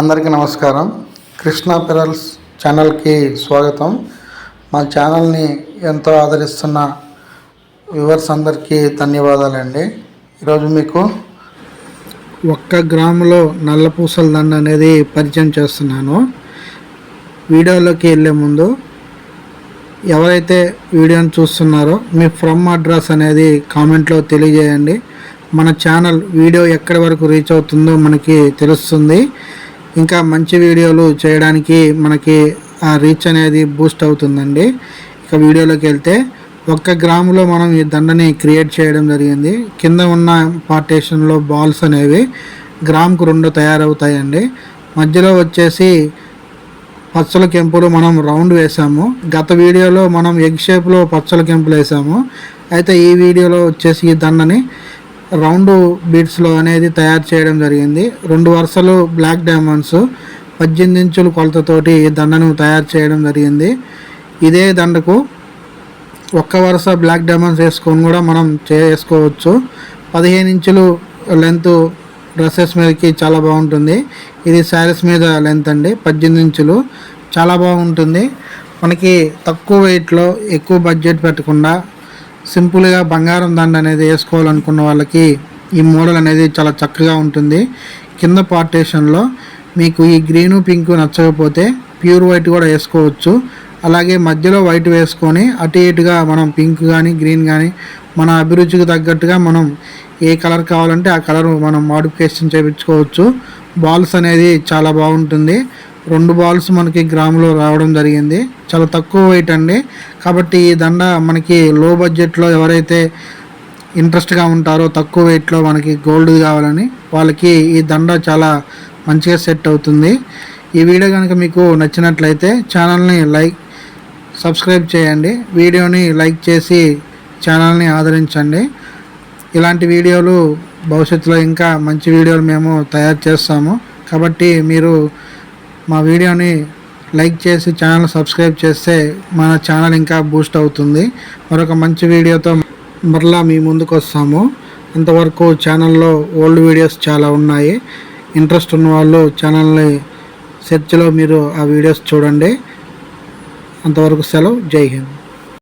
అందరికీ నమస్కారం. కృష్ణ పెరల్స్ ఛానల్కి స్వాగతం. మా ఛానల్ని ఎంతో ఆదరిస్తున్న వ్యూవర్స్ అందరికీ ధన్యవాదాలండి. ఈరోజు మీకు ఒక్క గ్రాములో నల్ల పూసల దండ అనేది పరిచయం చేస్తున్నాను. వీడియోలోకి వెళ్ళే ముందు ఎవరైతే వీడియోని చూస్తున్నారో మీ ఫ్రమ్ అడ్రస్ అనేది కామెంట్లో తెలియజేయండి. మన ఛానల్ వీడియో ఎక్కడి వరకు రీచ్ అవుతుందో మనకి తెలుస్తుంది. ఇంకా మంచి వీడియోలు చేయడానికి మనకి ఆ రీచ్ అనేది బూస్ట్ అవుతుందండి. ఇక వీడియోలోకి వెళ్తే ఒక్క గ్రాములో మనం ఈ దండని క్రియేట్ చేయడం జరిగింది. కింద ఉన్న పార్టేషన్లో బాల్స్ అనేవి గ్రామ్కు రెండు తయారవుతాయండి. మధ్యలో వచ్చేసి పచ్చల కెంపులు మనం రౌండ్ వేసాము. గత వీడియోలో మనం ఎగ్ షేప్లో పచ్చల కెంపులు వేసాము. అయితే ఈ వీడియోలో వచ్చేసి ఈ దండని రౌండ్ బీడ్స్లో అనేది తయారు చేయడం జరిగింది. రెండు వరుసలు బ్లాక్ డైమండ్స్ పద్దెనిమిది ఇంచుల కొలతతోటి దండను తయారు చేయడం జరిగింది. ఇదే దండకు ఒక్క వరుస బ్లాక్ డైమండ్స్ వేసుకొని కూడా మనం చేసుకోవచ్చు. పదిహేను ఇంచులు లెంత్ డ్రెస్సెస్ మీదకి చాలా బాగుంటుంది. ఇది శారీస్ మీద లెంత్ అండి పద్దెనిమిది ఇంచులు. చాలా బాగుంటుంది. మనకి తక్కువ వెయిట్లో ఎక్కువ బడ్జెట్ పెట్టకుండా సింపుల్గా బంగారం దండ అనేది వేసుకోవాలనుకున్న వాళ్ళకి ఈ మోడల్ అనేది చాలా చక్కగా ఉంటుంది. కింద పార్టేషన్లో మీకు ఈ గ్రీను పింక్ నచ్చకపోతే ప్యూర్ వైట్ కూడా వేసుకోవచ్చు. అలాగే మధ్యలో వైట్ వేసుకొని అటు ఇటుగా మనం పింక్ కానీ గ్రీన్ కానీ మన అభిరుచికి తగ్గట్టుగా మనం ఏ కలర్ కావాలంటే ఆ కలర్ మనం మాడిఫికేషన్ చేయించుకోవచ్చు. బాల్స్ అనేది చాలా బాగుంటుంది. రెండు బాల్స్ మనకి గ్రాములో రావడం జరిగింది. చాలా తక్కువ వెయిట్ అండి. కాబట్టి ఈ దండ మనకి లో బడ్జెట్లో ఎవరైతే ఇంట్రెస్ట్గా ఉంటారో తక్కువ వెయిట్లో మనకి గోల్డ్ కావాలని వాళ్ళకి ఈ దండ చాలా మంచిగా సెట్ అవుతుంది. ఈ వీడియో కనుక మీకు నచ్చినట్లయితే ఛానల్ని లైక్ సబ్స్క్రైబ్ చేయండి. వీడియోని లైక్ చేసి ఛానల్ని ఆదరించండి. ఇలాంటి వీడియోలు భవిష్యత్తులో ఇంకా మంచి వీడియోలు మేము తయారు చేస్తాము. కాబట్టి మీరు మా వీడియోని లైక్ చేసి ఛానల్ సబ్స్క్రైబ్ చేస్తే మన ఛానల్ ఇంకా బూస్ట్ అవుతుంది. మరొక మంచి వీడియోతో మరలా మీ ముందుకు వస్తాము. అంతవరకు ఛానల్లో ఓల్డ్ వీడియోస్ చాలా ఉన్నాయి. ఇంట్రెస్ట్ ఉన్న వాళ్ళు ఛానల్ని సెర్చ్లో మీరు ఆ వీడియోస్ చూడండి. అంతవరకు సెలవు. జై హింద్.